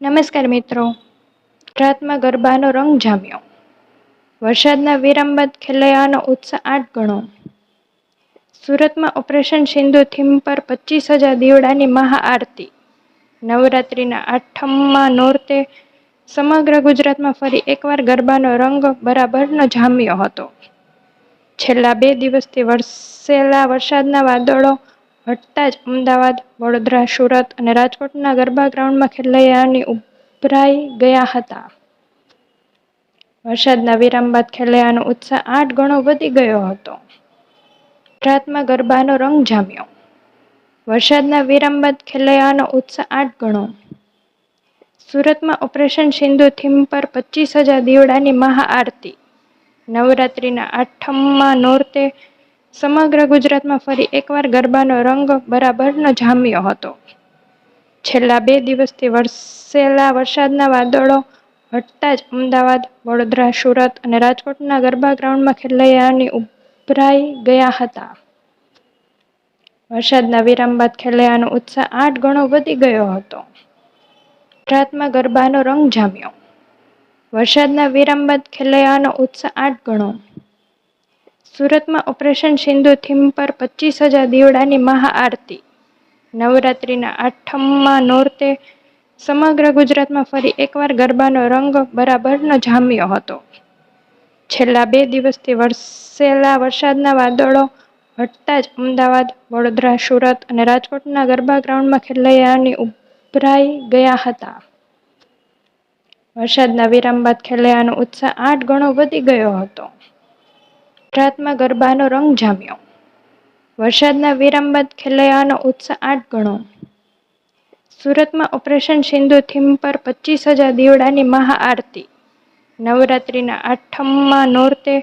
નમસ્કાર મિત્રો. ગુજરાતમાં ગરબાનો રંગ જામ્યો. વરસાદના વિરામ બાદ ખેલૈયાનો ઉત્સાહ આઠ ગણો. સુરતમાં ઓપરેશન સિંધુ થીમ પર પચીસ હજાર દીવડાની મહાઆરતી. નવરાત્રિના આઠમમાં નોરતે સમગ્ર ગુજરાતમાં ફરી એકવાર ગરબાનો રંગ બરાબરનો જામ્યો હતો. છેલ્લા બે દિવસથી વરસેલા વરસાદના વાદળો હટતા જ અમદાવાદ, વડોદરા, સુરત અને રાજકોટના ગરબા ગ્રાઉન્ડમાં ખેલૈયાની ઉભરાઈ ગયા હતા. વરસાદના વિરામ બાદ ખેલૈયાનો ઉત્સાહ આઠ ગણો વધી ગયો હતો. ગુજરાતમાં ગરબાનો રંગ જામ્યો. વરસાદના વિરામ બાદ ખેલૈયાનો ઉત્સાહ આઠ ગણો. સુરતમાં ઓપરેશન સિંધુ થીમ પર પચીસ હજાર દીવડાની મહાઆરતી. નવરાત્રિના આઠમમાં નોરતે સમગ્ર ગુજરાતમાં ફરી એકવાર ગરબાનો રંગ બરાબરનો જામ્યો હતો. છેલ્લા બે દિવસથી વરસેલા વરસાદના વાદળો હટતા જ અમદાવાદ, વડોદરા, સુરત અને રાજકોટના ગરબા ગ્રાઉન્ડમાં ખેલૈયાની ઉભરાઈ ગયા હતા. વરસાદના વિરામ બાદ ખેલૈયાનો ઉત્સાહ આઠ ગણો વધી ગયો હતો. ગુજરાતમાં ગરબાનો રંગ જામ્યો. વરસાદના વિરામ બાદ ખેલૈયાનો ઉત્સાહ આઠ ગણો સુરતમાં ઓપરેશન સિંધુ થીમ પર પચીસ હજાર દીવડાની મહાઆરતી. નવરાત્રિના આઠમમાં નોરતે સમગ્ર ગુજરાતમાં ફરી એકવાર ગરબાનો રંગ બરાબરનો જામ્યો હતો. છેલ્લા બે દિવસથી વરસેલા વરસાદના વાદળો હટતા જ અમદાવાદ, વડોદરા, સુરત અને રાજકોટના ગરબા ગ્રાઉન્ડમાં ખેલૈયાની ઉભરાઈ ગયા હતા. વરસાદના વિરામ બાદ ખેલૈયાનો ઉત્સાહ આઠ ગણો વધી ગયો હતો. ગુજરાતમાં ગરબાનો રંગ જામ્યો. વરસાદના વિરામ બાદ ખેલૈયાનો ઉત્સાહ આઠ ગણો. સુરતમાં ઓપરેશન સિંધુ થીમ પર પચીસ હજાર દીવડાની મહાઆરતી. નવરાત્રિના આઠમમાં નોરતે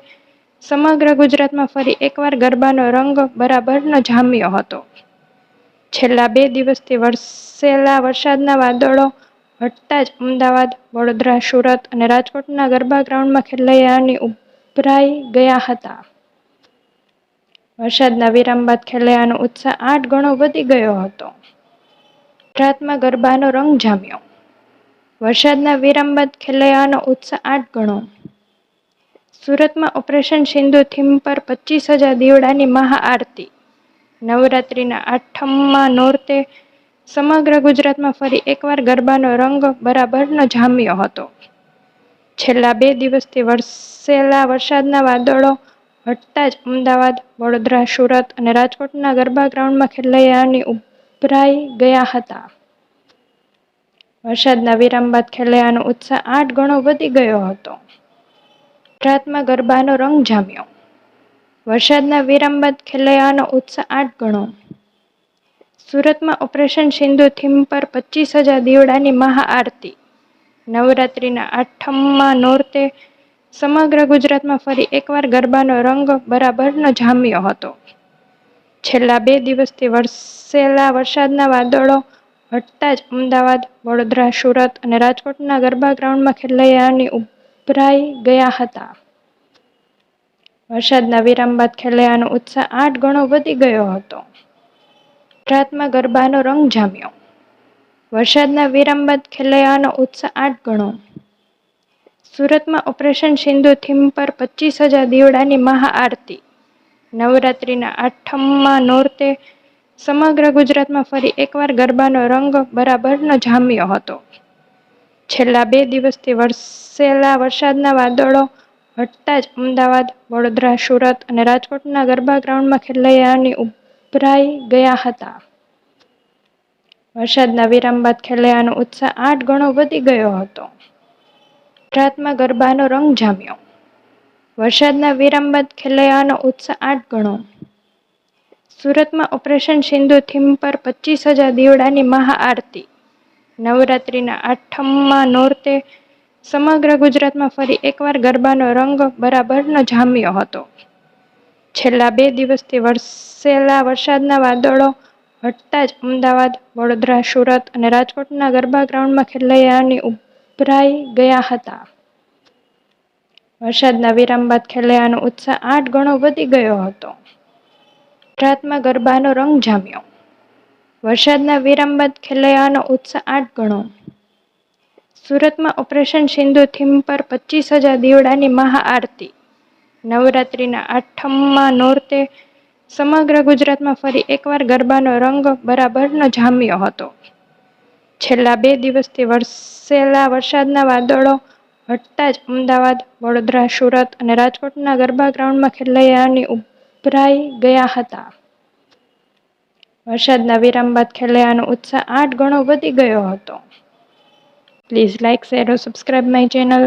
સમગ્ર ગુજરાતમાં ફરી એકવાર ગરબાનો રંગ બરાબરનો જામ્યો હતો. છેલ્લા બે દિવસથી વરસેલા વરસાદના વાદળો હટતા જ અમદાવાદ, વડોદરા, સુરત અને રાજકોટના ગરબા ગ્રાઉન્ડમાં ખેલૈયાની ઉભરાઈ ગયા હતા. વરસાદના વિરામ બાદ ખેલૈયાનો ઉત્સાહ આઠ ગણો વધી ગયો હતો. ગુજરાતમાં ગરબાનો રંગ જામ્યો. વરસાદના વિરામ બાદ ખેલૈયાનો ઉત્સાહ આઠ ગણો. સુરતમાં ઓપરેશન સિંધુ થીમ પર પચીસ હજાર દીવડાની મહાઆરતી. નવરાત્રિના આઠમમાં નોરતે સમગ્ર ગુજરાતમાં ફરી એકવાર ગરબાનો રંગ બરાબરનો જામ્યો હતો. છેલ્લા બે દિવસથી વરસેલા વરસાદના વાદળો હટતા જ અમદાવાદ, વડોદરા, સુરત અને રાજકોટના ગરબા ગ્રાઉન્ડમાં ખેલૈયાની ઉભરાઈ ગયા હતા. વરસાદના વિરામ બાદ ખેલૈયાનો ઉત્સાહ આઠ ગણો વધી ગયો હતો. ગુજરાતમાં ગરબાનો રંગ જામ્યો. વરસાદના વિરામ બાદ ખેલૈયાનો ઉત્સાહ આઠ ગણો. સુરતમાં ઓપરેશન સિંધુ થીમ પર પચીસ હજાર દીવડાની મહાઆરતી. નવરાત્રિના આઠમમાં નોરતે સમગ્ર ગુજરાતમાં ફરી એકવાર ગરબાનો રંગ બરાબરનો જામ્યો હતો. છેલ્લા બે દિવસથી વરસેલા વરસાદના વાદળો હટતા જ અમદાવાદ, વડોદરા, સુરત અને રાજકોટના ગરબા ગ્રાઉન્ડમાં ખેલૈયાની ઉભરાઈ ગયા હતા. વરસાદના વિરામ બાદ ખેલૈયાનો ઉત્સાહ આઠ ગણો વધી ગયો હતો. ગુજરાતમાં ગરબાનો રંગ જામ્યો. વરસાદના વિરામ બાદ ખેલૈયાનો ઉત્સાહ આઠ ગણો. સુરતમાં ઓપરેશન સિંધુ થીમ પર પચીસ હજાર દીવડાની મહાઆરતી નવરાત્રિના આઠમમાં નોરતે સમગ્ર ગુજરાતમાં ફરી એકવાર ગરબાનો રંગ બરાબરનો જામ્યો હતો. છેલ્લા બે દિવસથી વરસેલા વરસાદના વાદળો હટતા જ અમદાવાદ, વડોદરા, સુરત અને રાજકોટના ગરબા ગ્રાઉન્ડમાં ખેલૈયાની ઉભરાઈ ગયા હતા. વરસાદના વિરામ બાદ ખેલૈયાનો ઉત્સાહ આઠ ગણો વધી ગયો હતો. ગુજરાતમાં ગરબાનો રંગ જામ્યો. વરસાદના વિરામ બાદ ખેલૈયાનો ઉત્સાહ આઠ ગણો. સુરતમાં ઓપરેશન સિંધુ થીમ પર પચીસ હજાર દીવડાની મહાઆરતી. નવરાત્રિના આઠમમાં નોરતે સમગ્ર ગુજરાતમાં ફરી એકવાર ગરબાનો રંગ બરાબરનો જામ્યો હતો. છેલ્લા બે દિવસથી વરસેલા વરસાદના વાદળો હટતા જ અમદાવાદ, વડોદરા, સુરત અને રાજકોટના ગરબા ગ્રાઉન્ડમાં ખેલૈયાની ઉભરાઈ ગયા હતા. વરસાદના વિરામ બાદ ખેલૈયાનો ઉત્સાહ આઠ ગણો વધી ગયો હતો. ગુજરાતમાં ગરબાનો રંગ જામ્યો. વરસાદના વિરામ બાદ ખેલૈયાનો ઉત્સાહ આઠ ગણો. સુરતમાં ઓપરેશન સિંધુ થીમ પર પચીસ હજાર દીવડાની મહાઆરતી. નવરાત્રિના આઠમમાં નોરતે સમગ્ર ગુજરાતમાં ફરી એકવાર ગરબાનો રંગ બરાબરનો જામ્યો હતો. છેલ્લા બે દિવસથી વરસેલા વરસાદના વાદળો હટતા જ અમદાવાદ, વડોદરા, સુરત અને રાજકોટના ગરબા ગ્રાઉન્ડમાં ખેલૈયાની ઉભરાઈ ગયા હતા. વરસાદના વિરામ બાદ ખેલૈયાનો ઉત્સાહ આઠ ગણો વધી ગયો હતો. Please like share subscribe my channel.